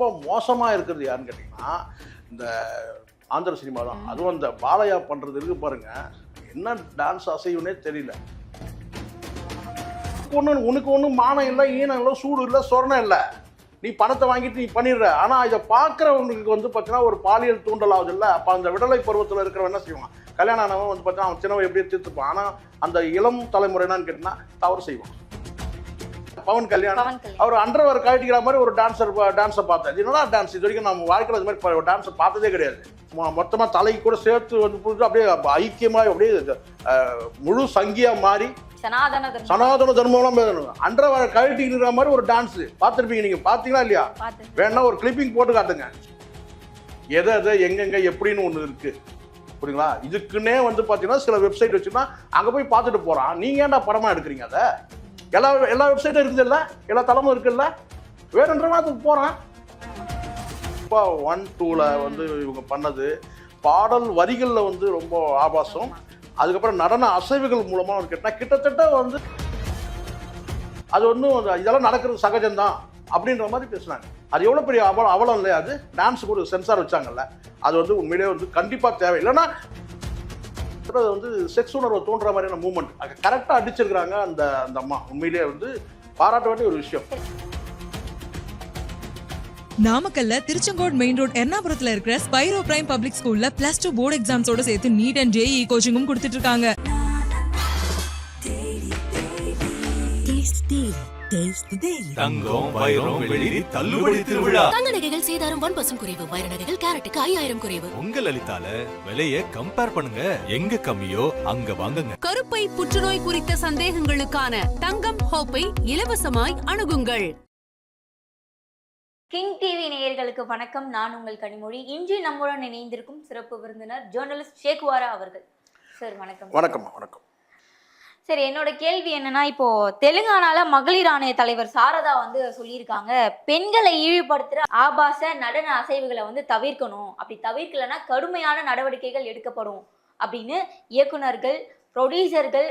ரொம்ப மோசமாக இருக்கிறது யாருன்னு கேட்டிங்கன்னா இந்த ஆந்திர சினிமா தான். அதுவும் அந்த பாலையா பண்ணுறது இருக்கு பாருங்க. என்ன டான்ஸ் அசைவுனே தெரியல. ஒன்று உனக்கு ஒன்றும் மானம் இல்லை ஈனம் இல்லை சூடு இல்லை சொரணம் இல்லை. நீ பணத்தை வாங்கிட்டு நீ பண்ணிடுற. ஆனால் இதை பார்க்குறவங்களுக்கு வந்து பார்த்தீங்கன்னா ஒரு பாலியல் தூண்டல் ஆகுது இல்லை. அப்போ அந்த விடலை பருவத்தில் இருக்கிறவன் என்ன செய்வான்? கல்யாணம் ஆனவன் வந்து பார்த்தீங்கன்னா அவன் சின்னவன் எப்படியே தீர்த்துப்பான். ஆனால் அந்த இளம் தலைமுறை என்னன்னு கேட்டிங்கன்னா தவறு செய்வான். பவன் கல்யாணம். அவர் அண்டர்வேர் கழட்டிக்கிற மாதிரி ஒரு டான்ஸர் டான்ஸை பார்த்தேன் இது என்னடா டான்ஸ் இது வரைக்கும் நம்ம வாழ்க்கையில் இது மாதிரி டான்ஸை பார்த்ததே கிடையாது. மொத்தமாக தலைக்கு கூட சேர்த்து வந்து புரிஞ்சு அப்படியே ஐக்கியமாக அப்படியே முழு சங்கியா மாறி சனாதன தர்மம். சனாதன தர்மம்லாம் அண்டர்வேர் கழட்டிக்கிற மாதிரி ஒரு டான்ஸ் பார்த்துருப்பீங்க நீங்கள் பார்த்தீங்களா இல்லையா? வேணா ஒரு கிளிப்பிங் போட்டு காட்டுங்க. எதை எதை எங்கெங்க எப்படின்னு ஒன்று இருக்கு. புரியுங்களா? இதுக்குன்னே வந்து பார்த்தீங்கன்னா சில வெப்சைட் வச்சுன்னா அங்கே போய் பார்த்துட்டு போகிறான் நீங்கள் ஏன்டா படமாக எடுக்கிறீங்க அதை? எல்லா எல்லா வெப்சைட்டும் இருக்குதுல்ல? எல்லா தளமும் இருக்குல்ல? வேணுன்றவன் அதுக்கு போகிறான் இப்போ ஒன் டூவில் வந்து இவங்க பண்ணது பாடல் வரிகளில் வந்து ரொம்ப ஆபாசம். அதுக்கப்புறம் நடன அசைவுகள் மூலமாக கேட்டால் கிட்டத்தட்ட வந்து அது ஒன்றும் இதெல்லாம் நடக்கிறது சகஜம்தான் அப்படின்ற மாதிரி பேசினாங்க. அது எவ்வளோ பெரிய அவலம் அவலம் இல்லையா அது? டான்ஸுக்கு ஒரு சென்சார் வச்சாங்கல்ல. அது வந்து உண்மையிலேயே வந்து கண்டிப்பாக தேவை. இல்லைன்னா அது வந்து செக்ஸ் உணர்வை தோன்ற மாதிரியான மூமெண்ட் அது கரெக்டாக அடிச்சிருக்கிறாங்க அந்த அந்த அம்மா. உண்மையிலேயே வந்து பாராட்ட வேண்டிய ஒரு விஷயம். நாமக்கல்ல திருச்செங்கோடு மெயின் ரோட் எர்ணாபுரத்துல இருக்கிற ஸ்பைரோ பிரைம் பப்ளிக் ஸ்கூல்ல பிளஸ் டூ போர்டு எக்ஸாம்ஸோட சேர்த்து நீட் அண்ட் ஜேஇ கோச்சிங்கும் கொடுத்துட்டு இருக்காங்க. தங்கம் வைரம் வெள்ளி தள்ளுபடி திருவிழா. தங்க நகைகள் சேதாரம் ஒன் பர்சன்ட் குறைவு வைர நகைகள் கேரட்டுக்கு ஐயாயிரம் குறைவு. உங்க லலிதால விலைய கம்பேர் பண்ணுங்க. எங்க கம்மியோ அங்க வாங்குங்க. கருப்பை புற்றுநோய் குறித்த சந்தேகங்களுக்கான தங்கம் ஹோப்பை இலவசமாய் அணுகுங்கள். கிங் டிவி நேயர்களுக்கு வணக்கம். நான் உங்கள் கனிமொழி. இன்று நம்முடன் இணைந்திருக்கும் சிறப்பு விருந்தினர் ஜேர்னலிஸ்ட் ஷேக்வாரா அவர்கள். சார் வணக்கம். வணக்கம்மா வணக்கம். சரி என்னோட கேள்வி என்னன்னா இப்போ தெலுங்கானால மகளிர் ஆணைய தலைவர் சாரதா வந்து சொல்லியிருக்காங்க பெண்களை இழிவுபடுத்துற ஆபாச நடன அசைவுகளை வந்து தவிர்க்கணும். அப்படி தவிர்க்கலைன்னா கடுமையான நடவடிக்கைகள் எடுக்கப்படும் அப்படின்னு இயக்குனர்கள் ப்ரொடியூசர்கள்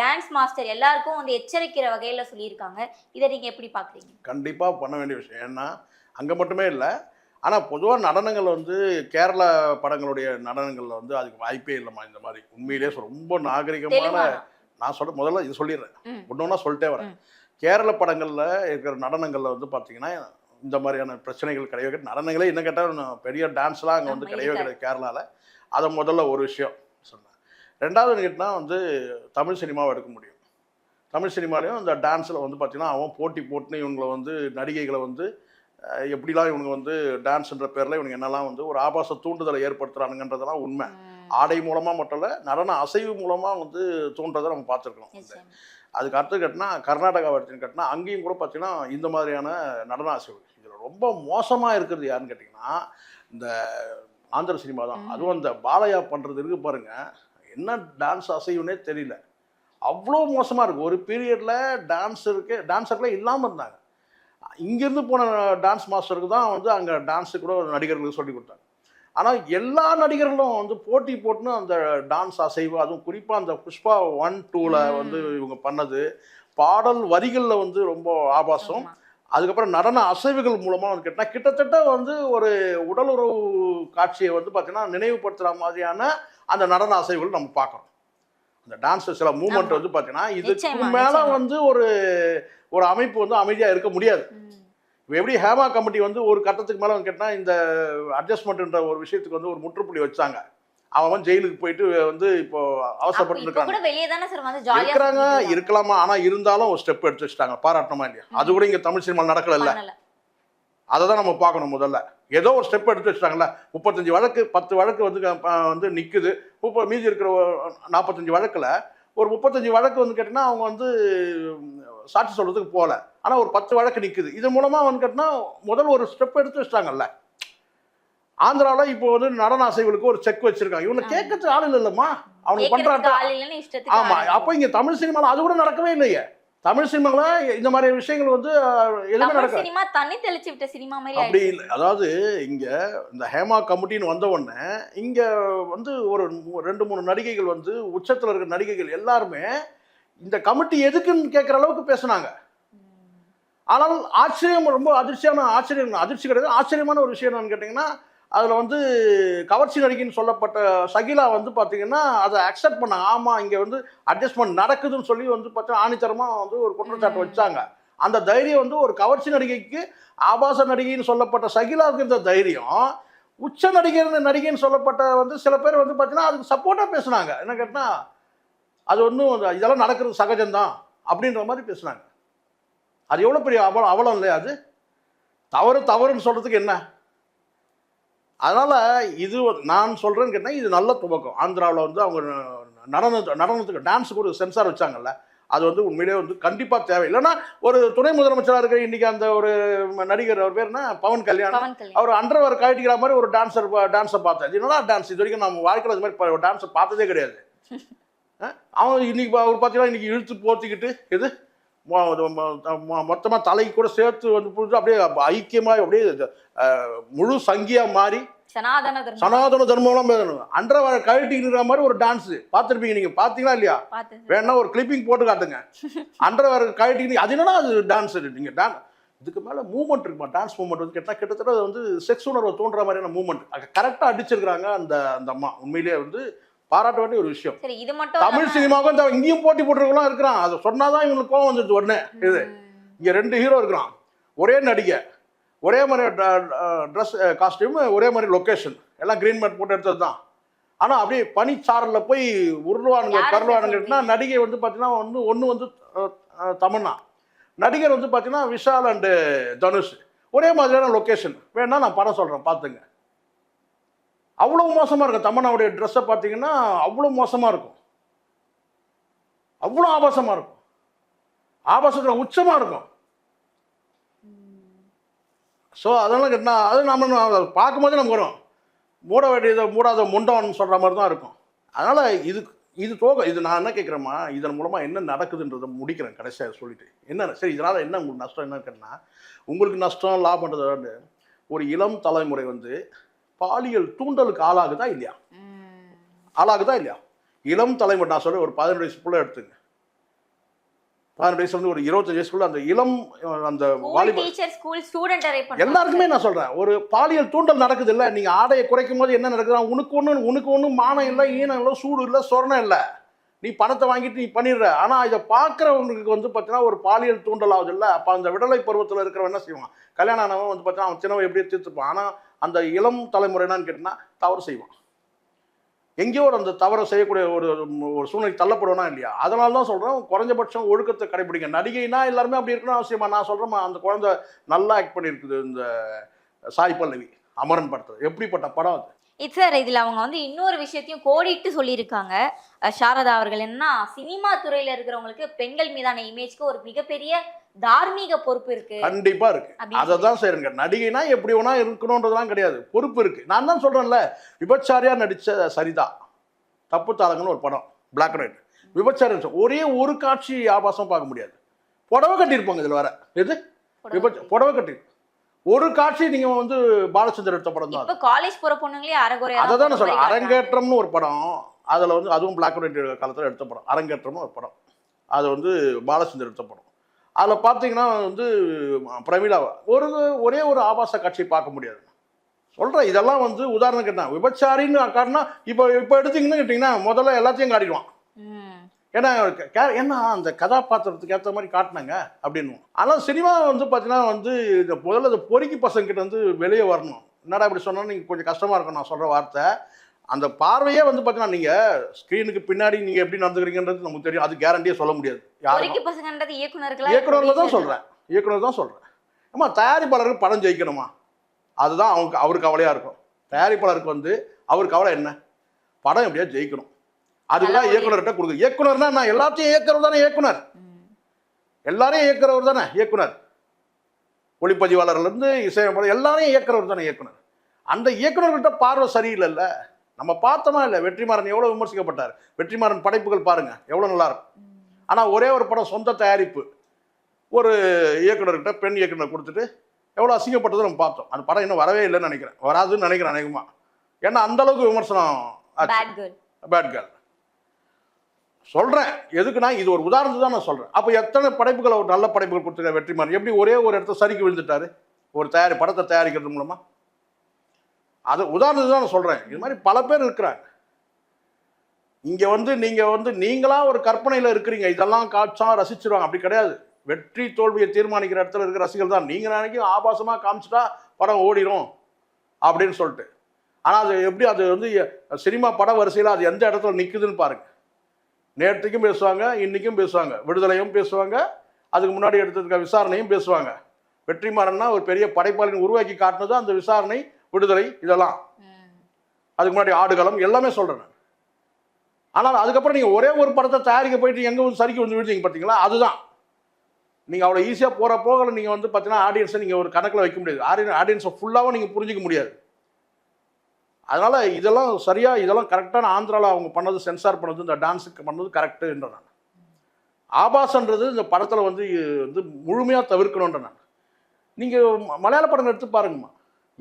டான்ஸ் மாஸ்டர் எல்லாருக்கும் வந்து எச்சரிக்கிற வகையில சொல்லியிருக்காங்க. இதை நீங்க எப்படி பாக்குறீங்க? கண்டிப்பாக பண்ண வேண்டிய விஷயம். ஏன்னா அங்கே மட்டுமே இல்லை. ஆனால் பொதுவாக நடனங்கள் வந்து கேரளா படங்களுடைய நடனங்களில் வந்து அதுக்கு வாய்ப்பே இல்லைம்மா இந்த மாதிரி. உண்மையிலேயே சொல் ரொம்ப நாகரிகமான நான் சொல்ல முதல்ல இது சொல்லிடுறேன். ஒன்று ஒன்றா சொல்லிட்டே வரேன். கேரள படங்களில் இருக்கிற நடனங்களில் வந்து பார்த்தீங்கன்னா இந்த மாதிரியான பிரச்சனைகள் கிடையவே கிடையாது. நடனங்களே என்ன கேட்டால் பெரிய டான்ஸ்லாம் அங்கே வந்து கிடையவே. கிடையாது கேரளாவில் அதை முதல்ல ஒரு விஷயம் சொன்னேன். ரெண்டாவது கேட்டால் வந்து தமிழ் சினிமாவை எடுக்க முடியும். தமிழ் சினிமாலையும் இந்த டான்ஸில் வந்து பார்த்தீங்கன்னா அவன் போட்டி போட்டுன்னு இவங்களை வந்து நடிகைகளை வந்து எப்படிலாம் இவங்க வந்து டான்ஸ்ன்ற பேரில் இவங்க என்னெல்லாம் வந்து ஒரு ஆபாச தூண்டுதலை ஏற்படுத்துறானுங்கன்றதெல்லாம் உண்மை. ஆடை மூலமாக மட்டும் இல்லை நடன அசைவு மூலமாக வந்து தோன்றதை நம்ம பார்த்துருக்கோம். அதுக்கு அடுத்து கட்டினா கர்நாடகாவை எடுத்துன்னு கட்டினா அங்கேயும் கூட பார்த்தீங்கன்னா இந்த மாதிரியான நடன அசைவு. இதில் ரொம்ப மோசமாக இருக்கிறது யாருன்னு கேட்டிங்கன்னா இந்த ஆந்திர சினிமா தான். அதுவும் அந்த பாலையா பண்ணுறது இருக்கு பாருங்க. என்ன டான்ஸ் அசைவுனே தெரியல. அவ்வளோ மோசமாக இருக்குது ஒரு பீரியடில் டான்ஸருக்கு டான்ஸர்களே இல்லாமல் இருந்தாங்க. இங்கேருந்து போன டான்ஸ் மாஸ்டருக்கு தான் வந்து அங்கே டான்ஸு கூட நடிகர்களுக்கு சொல்லி கொடுத்தாங்க. ஆனால் எல்லா நடிகர்களும் வந்து போட்டி போட்டுன்னு அந்த டான்ஸ் அசைவு அதுவும் குறிப்பாக அந்த புஷ்பா ஒன் டூவில். வந்து இவங்க பண்ணது பாடல் வரிகளில் வந்து ரொம்ப ஆபாசம். அதுக்கப்புறம் நடன அசைவுகள் மூலமாக வந்து கேட்டால் கிட்டத்தட்ட வந்து ஒரு உடலுறவு காட்சியை வந்து பார்த்தீங்கன்னா நினைவுபடுத்துகிற மாதிரியான அந்த நடன அசைவுகள் நம்ம பார்க்குறோம் அந்த டான்ஸ் சில மூமெண்ட். வந்து பார்த்தீங்கன்னா இதுக்கு மேலே. வந்து ஒரு ஒரு அமைப்பு வந்து அமைதியாக இருக்க முடியாது. இப்போ எப்படி ஹேமா கமிட்டி வந்து ஒரு கட்டத்துக்கு மேலே வந்து கேட்டால் இந்த அட்ஜஸ்ட்மெண்ட்ன்ற ஒரு விஷயத்துக்கு வந்து ஒரு முற்றுப்புள்ளி வச்சாங்க. அவன் ஜெயிலுக்கு போயிட்டு வந்து இப்போ அவசரப்பட்டு இருக்காங்க. இருக்கிறாங்க இருக்கலாமா? ஆனா இருந்தாலும் ஒரு ஸ்டெப் எடுத்து வச்சுட்டாங்க. பாராட்டணுமா இல்லையா? அது கூட இங்க தமிழ் சினிமா நடக்கல பண்ணல. அதை தான் நம்ம பார்க்கணும் முதல்ல. ஏதோ ஒரு ஸ்டெப் எடுத்து வச்சுட்டாங்கல்ல. முப்பத்தஞ்சு வழக்கு பத்து வழக்கு வந்து வந்து நிக்குது. முப்ப மீதி இருக்கிற நாற்பத்தஞ்சு வழக்குல ஒரு முப்பத்தஞ்சு வழக்கு வந்து கேட்டிங்கன்னா அவங்க வந்து சாட்சி சொல்றதுக்கு போகல. ஆனா ஒரு பத்து வழக்கு நிக்குது. இது மூலமா வந்து கேட்டினா முதல் ஒரு ஸ்டெப் எடுத்து வச்சிட்டாங்கல்ல. ஆந்திராவில் இப்போ வந்து நடன அசைவுகளுக்கு ஒரு செக் வச்சிருக்காங்க. இவனை ஆமா. கேட்கறதுக்கு ஆள் இல்லைல்லம்மா. அவனுக்கு கேட்கறதுக்கு பண்றாங்க ஆள் இல்லைன்னு இஷ்டத்துக்கு ஆமா. ஆடுறாங்க. அப்போ இங்க தமிழ் சினிமால அது கூட நடக்கவே இல்லையே. தமிழ் சினிமால இந்த மாதிரி விஷயங்கள் வந்து எதுவுமே தமிழ் நடக்காது. சினிமா தண்ணி தெளிச்சு விட்ட சினிமா மாதிரி அப்படி. இல்லை. அதாவது இங்க இந்த ஹேமா கமிட்டின்னு வந்த உடனே இங்க வந்து ஒரு ரெண்டு மூணு நடிகைகள் வந்து உச்சத்துல இருக்கிற நடிகைகள் எல்லாருமே இந்த கமிட்டி எதுக்குன்னு கேட்குற அளவுக்கு பேசுனாங்க. ஆனால் ஆச்சரியம் ரொம்ப அதிர்ச்சியான ஆச்சரியம் அதிர்ச்சி கிடையாது ஆச்சரியமான ஒரு விஷயம் என்னன்னு கேட்டிங்கன்னா அதில் வந்து கவர்ச்சி நடிகைன்னு சொல்லப்பட்ட சகிலா வந்து பார்த்தீங்கன்னா அதை அக்செப்ட் பண்ணாங்க ஆமாம் இங்கே வந்து அட்ஜஸ்ட்மெண்ட் நடக்குதுன்னு சொல்லி வந்து பார்த்தா ஆணித்தரமாக வந்து ஒரு குற்றச்சாட்டு. வச்சாங்க அந்த தைரியம் வந்து ஒரு கவர்ச்சி நடிகைக்கு ஆபாச நடிகைன்னு சொல்லப்பட்ட சகிலாவுக்கு இருந்த தைரியம் உச்ச நடிகர் நடிகைன்னு சொல்லப்பட்ட வந்து சில பேர் வந்து பார்த்தீங்கன்னா அதுக்கு சப்போர்ட்டாக பேசுனாங்க என்ன கேட்டால் அது ஒன்றும் இதெல்லாம் நடக்கிறது சகஜம்தான் அப்படின்ற மாதிரி பேசுனாங்க அது எவ்வளோ பெரிய அவலம் அவலம் இல்லையா அது? தவறு தவறுன்னு சொல்கிறதுக்கு என்ன? அதனால் இது நான் சொல்கிறேன்னு கேட்டால் இது நல்ல துவக்கம். ஆந்திராவில் வந்து அவங்க நடன நடனத்துக்கு டான்ஸுக்கு ஒரு சென்சார் வச்சாங்கல்ல அது வந்து உண்மையிலே வந்து கண்டிப்பாக தேவை. இல்லைன்னா ஒரு துணை முதலமைச்சராக இருக்கிற இன்றைக்கி அந்த ஒரு நடிகர் அவர் பேர் என்ன? பவன் கல்யாண் பவன் கல்யாண் அவர் அண்டர்வர் கழட்டிக்கிற மாதிரி ஒரு டான்ஸர் டான்ஸை பார்த்தேன். இது என்னடா டான்ஸ் இது வரைக்கும் நம்ம வாழ்க்கையில் அது மாதிரி டான்ஸை பார்த்ததே கிடையாது. அவன் இன்னைக்கு பா- அவர் பார்த்தீங்கன்னா இன்னைக்கு இழுத்து போத்திக்கிட்டு இது மொத்தமாக தலைக்கு கூட சேர்த்து வந்து புடிச்சு அப்படியே ஐக்கியமாக அப்படியே முழு சங்கியா மாறி சனாதன தர்மம். சனாதன தர்மம்லாம் அண்டர்வரை கழட்டிக்கிற மாதிரி ஒரு டான்ஸ் பார்த்துருப்பீங்க நீங்கள் பார்த்தீங்களா இல்லையா? வேணா ஒரு கிளிப்பிங் போட்டு காட்டுங்க. அண்டர்வேர் கழட்டிக்கிட்டு அது என்னன்னா அது டான்ஸ் நீங்கள் டான் இதுக்கு மேலே மூவ்மெண்ட் இருக்குமா? டான்ஸ் மூவ்மெண்ட் வந்து கேட்டால் கிட்டத்தட்ட அது வந்து செக்ஸ் உணர்வை தோன்ற மாதிரியான மூவ்மெண்ட் கரெக்டாக அடிச்சிருக்கிறாங்க அந்த அந்த அம்மா. உண்மையிலேயே வந்து பாராட்ட வேண்டிய ஒரு விஷயம். சரி இது மட்டும் தமிழ் சினிமாவுக்கும் இங்கேயும் போட்டி போட்டுருக்கலாம் இருக்கிறான். அதை சொன்னாதான் இவங்களுக்கு கோவம் வந்துடுது உடனே. இது. இங்கே ரெண்டு ஹீரோ இருக்கிறான். ஒரே நடிகை ஒரே மாதிரி ட்ரெஸ் காஸ்டியூம் ஒரே மாதிரி லொக்கேஷன் எல்லாம் க்ரீன் மேட் போட்டு எடுத்தது தான் ஆனால் அப்படியே பனிச்சாரலில் போய் உருளுவானுங்க சொல்றீங்க? நடிகை வந்து பார்த்தீங்கன்னா வந்து ஒன்று வந்து தமன்னா. நடிகர் வந்து பார்த்தீங்கன்னா விஷால் அண்டு தனுஷ். ஒரே மாதிரியான லொக்கேஷன் வேணா நான் படம் சொல்கிறேன் பார்த்துங்க அவ்வளோ மோசமாக இருக்கும். தமன்னாவுடைய ட்ரெஸ்ஸை பார்த்தீங்கன்னா அவ்வளோ மோசமாக இருக்கும். அவ்வளோ ஆபாசமாக இருக்கும். ஆபாசத்தில் உச்சமாக இருக்கும். ஸோ அதெல்லாம் கேட்டா அது நம்ம பார்க்கும்போது பார்க்கும்போதே நமக்கு வரும். மூட வேண்டியதை மூடாத முண்டோன்னு சொல்கிற மாதிரி தான் இருக்கும். அதனால் இது இது தோக இது நான் என்ன கேட்குறேம்மா இதன் மூலமாக என்ன நடக்குதுன்றதை முடிக்கிறேன் கடைசியாக சொல்லிட்டு. என்ன சரி இதனால் என்ன உங்களுக்கு நஷ்டம் என்ன கேட்டால் உங்களுக்கு நஷ்டம் லாபன்றதை ஒரு இளம் தலைமுறை வந்து பாலியல் தூண்டலுக்கு ஆளாகுதா இல்லையா. ஆளாகுதா இல்லையா? இளம் தலைமுறை நான் சொல்ல ஒரு பதினெட்டு வயசுக்குள்ளே எடுத்துங்க. பதினெட்டு வயசு வந்து ஒரு இருபத்தஞ்சு வயசுக்குள்ள அந்த இளம் அந்த ஸ்கூல் வாலிப டீச்சர் ஸ்கூல் ஸ்டூடெண்ட் ரேப் பண்றாங்க எல்லாருக்குமே நான் சொல்றேன் ஒரு பாலியல் தூண்டல் நடக்குது இல்ல நீங்க ஆடையை குறைக்கும் போது என்ன நடக்குது உனக்கு ஒண்ணு உனக்கு ஒன்றும் மானம் இல்லை ஈனம் இல்லை சூடு இல்லை சொர்ணம் இல்லை. நீ பணத்தை வாங்கிட்டு நீ பண்ணிடுற. ஆனால் இதை பார்க்குறவங்களுக்கு வந்து பார்த்தீங்கன்னா ஒரு பாலியல் தூண்டல் ஆகுது இல்லை. அப்போ அந்த விடலை பருவத்தில் இருக்கிறவன் என்ன செய்வான்? கல்யாணம் ஆனவன் வந்து பார்த்தீங்கன்னா அவன் சின்னவன் எப்படியே தீர்த்துப்பான். ஆனால் அந்த இளம் தலைமுறை என்னன்னு கேட்டினா தவறு செய்வான். எங்கேயோ ஒரு அந்த தவறை செய்யக்கூடிய ஒரு ஒரு சூழ்நிலை தள்ளப்படுவனா இல்லையா? அதனால தான் சொல்கிறேன் குறைஞ்சபட்சம் ஒழுக்கத்தை கடைபிடிங்க. நடிகைனா எல்லாருமே அப்படி இருக்கணும் அவசியமா? நான் சொல்கிறேன் அந்த குழந்தை நல்லா ஆக்ட் பண்ணியிருக்குது இந்த சாய் பல்லவி அமரன் படத்தில். எப்படிப்பட்ட படம் அது? இது சார் இதுல அவங்க வந்து இன்னொரு விஷயத்தையும் கோடிட்டு சொல்லியிருக்காங்க. சாரதா அவர்கள் என்னன்னா சினிமா துறையில இருக்கிறவங்களுக்கு பெண்கள் மீதான இமேஜ்க்கு ஒரு மிகப்பெரிய தார்மீக பொறுப்பு இருக்கு. கண்டிப்பா இருக்கு. அதை தான் செய்யுங்க நடிகைனா எப்படி வேணா இருக்கணுன்றதுலாம் கிடையாது. பொறுப்பு இருக்கு. நான் தான் சொல்றேன்ல விபச்சாரியா நடிச்ச சரிதா தப்பு தாளங்கன்னு ஒரு படம் பிளாக் அண்ட் ஒயிட் விபச்சாரி நடிச்ச- ஒரே ஒரு காட்சி ஆபாசம் பார்க்க முடியாது. புடவை கட்டியிருப்பாங்க இதுல வர எது? விபச்ச புடவை கட்டி. ஒரு காட்சி நீங்க வந்து பாலச்சந்தர் எடுத்த படம் தான். காலேஜ் போற பொண்ணுங்களே அரைகுறையா அதை தான் சொல்றேன். அரங்கேற்றம்னு ஒரு படம் அதில் வந்து அதுவும் பிளாக் அண்ட் ஒயிட் காலத்தில் எடுத்த படம். அரங்கேற்றம்னு ஒரு படம். அது வந்து பாலச்சந்தர் எடுத்த படம். அதில் பார்த்தீங்கன்னா வந்து பிரமிளாவை ஒரு ஒரே ஒரு ஆபாச காட்சி பார்க்க முடியாது. சொல்கிறேன் இதெல்லாம் வந்து உதாரணம் கேட்டேன் விபச்சாரின்னு காட்டினா இப்போ இப்போ எடுத்தீங்கன்னு கேட்டிங்கன்னா முதல்ல எல்லாத்தையும் காட்டிடுவான். ஏன்னா ஏன்னா அந்த கதாபாத்திரத்துக்கு ஏற்ற மாதிரி காட்டினாங்க அப்படின்னு. ஆனால் சினிமா வந்து பார்த்தீங்கன்னா வந்து இந்த முதல்ல இந்த பொறுக்கி பசங்க கிட்ட வந்து வெளியே வரணும். என்னடா இப்படி சொன்னா நீங்கள் கொஞ்சம் கஷ்டமாக இருக்கும் நான் சொல்கிற வார்த்தை. அந்த பார்வையே வந்து பார்த்தீங்கன்னா நீங்கள் ஸ்க்ரீனுக்கு பின்னாடி நீங்கள் எப்படி நடந்துக்கிறீங்கன்றது நமக்கு தெரியும். அது கேரண்டியே சொல்ல முடியாது. இயக்குனரில் தான் சொல்கிறேன் இயக்குனர் தான் சொல்கிறேன் ஆமா தயாரிப்பாளருக்கு படம் ஜெயிக்கணுமா? அதுதான் அவங்க அவருக்கு கவலையாக இருக்கும். தயாரிப்பாளருக்கு வந்து அவர் கவலை என்ன? படம் எப்படியா ஜெயிக்கணும். அதுதான் இயக்குனர்கிட்ட கொடுக்குது. இயக்குனர்னா நான் எல்லாத்தையும் இயக்குறவர் தானே இயக்குனர். எல்லாரையும் இயக்குறவர் தானே இயக்குனர். ஒளிப்பதிவாளர்லேருந்து இசையமைப்பாளர் எல்லாரையும் இயக்குறவர் தானே இயக்குனர். அந்த இயக்குனர்கிட்ட பார்வை சரியில்லைல்ல. நம்ம பார்த்தோமா இல்லை? வெற்றிமாறன் எவ்வளோ விமர்சிக்கப்பட்டார்? வெற்றிமாறன் படைப்புகள் பாருங்க எவ்வளோ நல்லா இருக்கும் ஆனால் ஒரே ஒரு படம் சொந்த தயாரிப்பு. ஒரு இயக்குனர்கிட்ட பெண் இயக்குனர் கொடுத்துட்டு எவ்வளோ அசிங்கப்பட்டதை நம்ம பார்த்தோம். அந்த படம் இன்னும் வரவே இல்லைன்னு நினைக்கிறேன். வராதுன்னு நினைக்கிறேன் அநேகமாக ஏன்னா அந்த அளவுக்கு விமர்சனம் பேட் கேர்ள் சொல்கிறேன் எதுக்குன்னா இது ஒரு உதாரணத்துக்கு தான் நான் சொல்கிறேன் அப்போ எத்தனை படைப்புகளை ஒரு நல்ல படைப்புகள் கொடுத்துருக்க வெற்றிமாறன்? எப்படி ஒரே ஒரு இடத்த சரிக்கு விழுந்துட்டாரு? ஒரு தயாரி படத்தை தயாரிக்கிறது மூலமா? அது உதாரணத்துக்கு தான் நான் சொல்கிறேன் இது மாதிரி பல பேர் இருக்கிறாங்க. இங்கே வந்து நீங்கள் வந்து நீங்களாக ஒரு கற்பனையில் இருக்கிறீங்க. இதெல்லாம் காட்சா ரசிச்சிருவாங்க. அப்படி கிடையாது. வெற்றி தோல்வியை தீர்மானிக்கிற இடத்துல இருக்கிற ரசிகர்கள் தான். நீங்கள் நினைக்கும் ஆபாசமாக காமிச்சிட்டா படம் ஓடிடும் அப்படின்னு சொல்லிட்டு. ஆனால் அது எப்படி அது வந்து சினிமா பட வரிசையில் அது எந்த இடத்துல நிற்குதுன்னு பாருங்க. நேற்றுக்கும் பேசுவாங்க இன்றைக்கும் பேசுவாங்க. விடுதலையும் பேசுவாங்க அதுக்கு முன்னாடி எடுத்திருக்க விசாரணையும் பேசுவாங்க. வெற்றிமாறன்னா ஒரு பெரிய படைப்பாளின் உருவாக்கி காட்டினது அந்த விசாரணை விடுதலை இதெல்லாம். அதுக்கு முன்னாடி ஆடுகளம் எல்லாமே சொல்கிறேன் ஆனால் அதுக்கப்புறம் நீங்கள் ஒரே ஒரு படத்தை தயாரிக்க போயிட்டு எங்கே வந்து சரிக்கு வந்து விழுந்தீங்க பார்த்தீங்களா அதுதான். நீங்கள் அவ்வளோ ஈஸியாக போகிற போகல நீங்கள் வந்து பார்த்தீங்கன்னா ஆடியன்ஸை நீங்கள் ஒரு கணக்கில் வைக்க முடியாது. ஆடியன் ஆடியன்ஸை ஃபுல்லாகவும் நீங்கள் புரிஞ்சிக்க முடியாது. அதனால இதெல்லாம் சரியா இதெல்லாம் கரெக்டான ஆந்திராவில் அவங்க பண்ணது சென்சார் பண்ணது இந்த டான்ஸுக்கு பண்ணது கரெக்டுன்ற நான். ஆபாசன்றது இந்த படத்தில் வந்து வந்து முழுமையாக தவிர்க்கணுன்ற நான். நீங்கள் மலையாள படம் எடுத்து பாருங்கம்மா.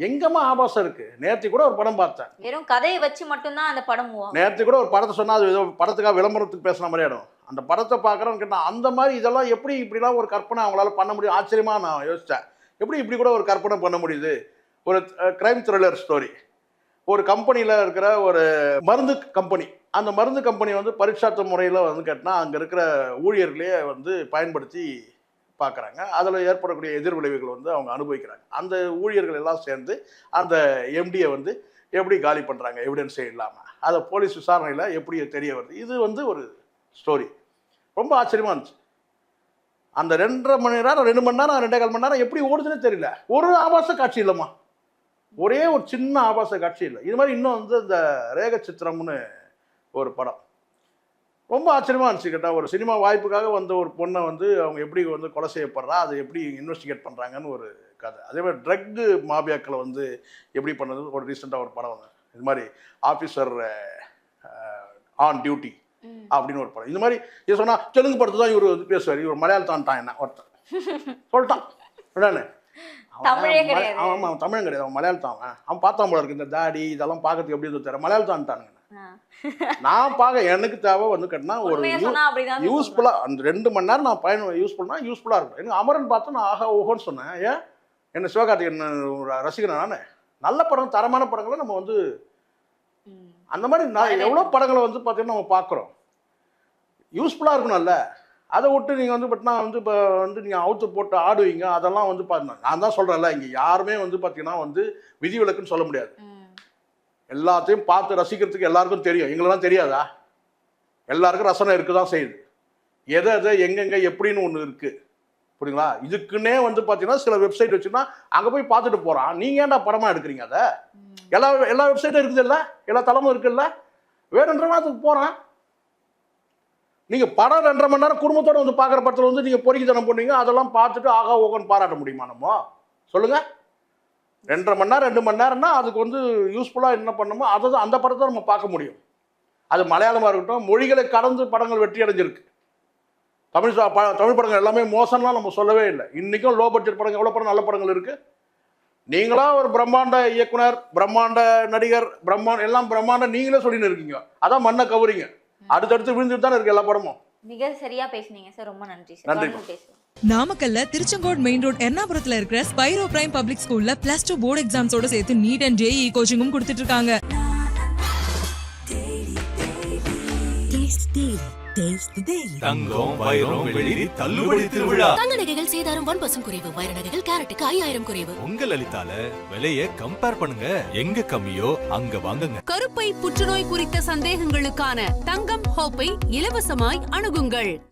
எங்கம்மா ஆபாசம் இருக்கு? நேற்று கூட ஒரு படம் பார்த்தேன். வெறும் கதையை வச்சு மட்டும்தான் அந்த படம். நேற்று கூட ஒரு படத்தை சொன்னா அது ஏதோ படத்துக்காக விளம்பரத்துக்கு பேசுன மாதிரி ஆயிடும். அந்த படத்தை பார்க்குறவங்க கேட்டால் அந்த மாதிரி இதெல்லாம் எப்படி இப்படிலாம் ஒரு கற்பனை அவங்களால பண்ண முடியும்? ஆச்சரியமா நான் யோசித்தேன் எப்படி இப்படி கூட ஒரு கற்பனை பண்ண முடியுது? ஒரு கிரைம் த்ரில்லர் ஸ்டோரி ஒரு கம்பெனியில் இருக்கிற ஒரு மருந்து கம்பெனி அந்த மருந்து கம்பெனி வந்து பரீட்சார்த்த முறையில் வந்து கேட்டால் அங்கே இருக்கிற ஊழியர்களே வந்து பயன்படுத்தி பார்க்குறாங்க அதில் ஏற்படக்கூடிய எதிர்விளைவுகள் வந்து அவங்க அனுபவிக்கிறாங்க. அந்த ஊழியர்கள் எல்லாம் சேர்ந்து அந்த எம்டியை வந்து எப்படி காலி பண்ணுறாங்க எவிடன்ஸே இல்லாமல் அதை போலீஸ் விசாரணையில் எப்படி தெரிய வருது? இது வந்து ஒரு ஸ்டோரி ரொம்ப ஆச்சரியமாக இருந்துச்சு. அந்த ரெண்டரை மணி நேரம் ரெண்டு மணி நேரம் ரெண்டே கால் மணி நேரம் எப்படி ஓடுதுன்னே தெரியல. ஒரு ஆபாச காட்சி இல்லைம்மா. ஒரே ஒரு சின்ன ஆபாச காட்சி இல்லை. இது மாதிரி இன்னும் வந்து இந்த ரேக சித்திரம்னு ஒரு படம். ரொம்ப ஆச்சரியமா இருந்துச்சு கேட்டால் ஒரு சினிமா வாய்ப்புக்காக வந்த ஒரு பொண்ணை வந்து அவங்க எப்படி வந்து கொலை செய்யப்படுறா அதை எப்படி இன்வெஸ்டிகேட் பண்ணுறாங்கன்னு ஒரு கதை. அதே மாதிரி ட்ரக்கு மாபியாக்களை வந்து எப்படி பண்ணது ஒரு ரீசெண்டாக ஒரு படம் வந்து இது மாதிரி ஆஃபீஸர் ஆன் டியூட்டி. அப்படின்னு ஒரு படம். இந்த மாதிரி இது சொன்னா தெலுங்கு படத்தை தான் இவர் வந்து பேசுவார். இவர் மலையாளத்தான் என்ன ஒருத்தன். சொல்லிட்டான். என்னன்னு? தமிழே கிடையாது. அவன் ஆமா, அவன் தமிழன் கிடையாது. அவன் மலையாளத்தான் அவன். அவன் பார்த்தான் போல இருக்கு. இந்த தாடி இதெல்லாம் பார்க்கறதுக்கு எப்படி தெரியல மலையாளத்தான்ட்டானுங்க. நான் பார்க்க எனக்கு தேவை வந்து கேட்டினா ஒரு யூஸ்ஃபுல்லாக அந்த ரெண்டு மணி நேரம் நான் பயன் யூஸ் பண்ணா யூஸ்ஃபுல்லாக இருக்கும். எனக்கு அமரன் பார்த்து நான் ஆஹா ஓஹோன்னு சொன்னேன். ஏன்? என்ன சிவகார்த்திகேயன் ரசிகன் நான்? நல்ல படம் தரமான படங்களை நம்ம வந்து. அந்த மாதிரி நான். எவ்வளோ படங்களை வந்து பார்த்தீங்கன்னா நம்ம பார்க்குறோம். யூஸ்ஃபுல்லாக இருக்கணும்ல. அதை விட்டு நீங்கள் வந்து பார்த்தீங்கன்னா வந்து இப்போ வந்து நீங்கள் அவுத்து போட்டு ஆடுவீங்க அதெல்லாம் வந்து பார்த்தீங்கன்னா நான் தான் சொல்கிறேன்ல இங்கே யாருமே வந்து பார்த்தீங்கன்னா வந்து விதிவிலக்குன்னு சொல்ல முடியாது. எல்லாத்தையும் பார்த்து ரசிக்கிறதுக்கு எல்லாருக்கும் தெரியும். எங்களுக்கெல்லாம் தெரியாதா? எல்லாருக்கும் ரசனை இருக்க தான் செய்யுது. எதை எதை எங்கெங்க எப்படின்னு ஒன்று இருக்குது புரியுங்களா இதுக்குன்னே வந்து பார்த்தீங்கன்னா சில வெப்சைட் வச்சுன்னா அங்கே போய் பார்த்துட்டு போகிறான் நீங்கள் ஏன்டா படமாக எடுக்கிறீங்க அதை. எல்லா எல்லா வெப்சைட்டும் இருக்குது இல்லை எல்லா தளமும் இருக்குல்ல? வேணுன்றவன் அதுக்கு போகிறான் நீங்கள் படம் ரெண்டரை மணி நேரம் குடும்பத்தோட வந்து பார்க்குற படத்தில் வந்து நீங்கள் பொறிக்கித்தனம் பண்ணுவீங்க அதெல்லாம் பார்த்துட்டு ஆகா ஓகன்னு பாராட்ட முடியுமா நம்ம? சொல்லுங்கள் ரெண்டரை மணி நேரம் ரெண்டு மணி நேரம்னா அதுக்கு வந்து யூஸ்ஃபுல்லாக என்ன பண்ணணுமோ அதை தான் அந்த படத்தை நம்ம பார்க்க முடியும். அது மலையாளமாக இருக்கட்டும் மொழிகளை கடந்து படங்கள் வெற்றி அடைஞ்சிருக்கு. தமிழ் ப- தமிழ் படங்கள் எல்லாமே மோசம்லாம் நம்ம சொல்லவே இல்லை. இன்றைக்கும் லோ பட்ஜெட் படங்கள் எவ்வளோ படம் நல்ல படங்கள் இருக்குது நீங்களாக ஒரு பிரம்மாண்ட இயக்குனர் பிரம்மாண்ட நடிகர் பிரம்மாண்ட எல்லாம் பிரம்மாண்ட நீங்களே சொல்லின்னு இருக்கீங்க. அதான் மண்ணை கவுறீங்க. அடுத்தடுத்து விழுந்துட்டு தானே இருக்கு எல்லா படமும். மிக சரியா பேசுனீங்க சார். ரொம்ப நன்றி சார். நன்றி. தொடர்ந்து பேசுவோம். நாமக்கல்ல திருச்செங்கோடு மெயின் ரோட் எர்ணாபுரத்துல இருக்கிற ஸ்பைரோ பிரைம் பப்ளிக் ஸ்கூல்ல பிளஸ் டூ போர்டு எக்ஸாம்ஸோட சேர்த்து நீட் அண்ட் ஜேஇ கோச்சிங்கும் கொடுத்துட்டு இருக்காங்க. தங்கம் வைரம் வெள்ளி தள்ளுபடி திருவிழா. தங்க நகைகள் சேதாரம் ஒன் பர்சன்ட் குறைவு வைர நகைகள் கேரட்டுக்கு ஐயாயிரம் குறைவு. உங்க லலிதால விலைய கம்பேர் பண்ணுங்க. எங்க கம்மியோ அங்க வாங்குங்க. கருப்பை புற்றுநோய் குறித்த சந்தேகங்களுக்கான தங்கம் ஹோப்பை இலவசமாய் அணுகுங்கள்.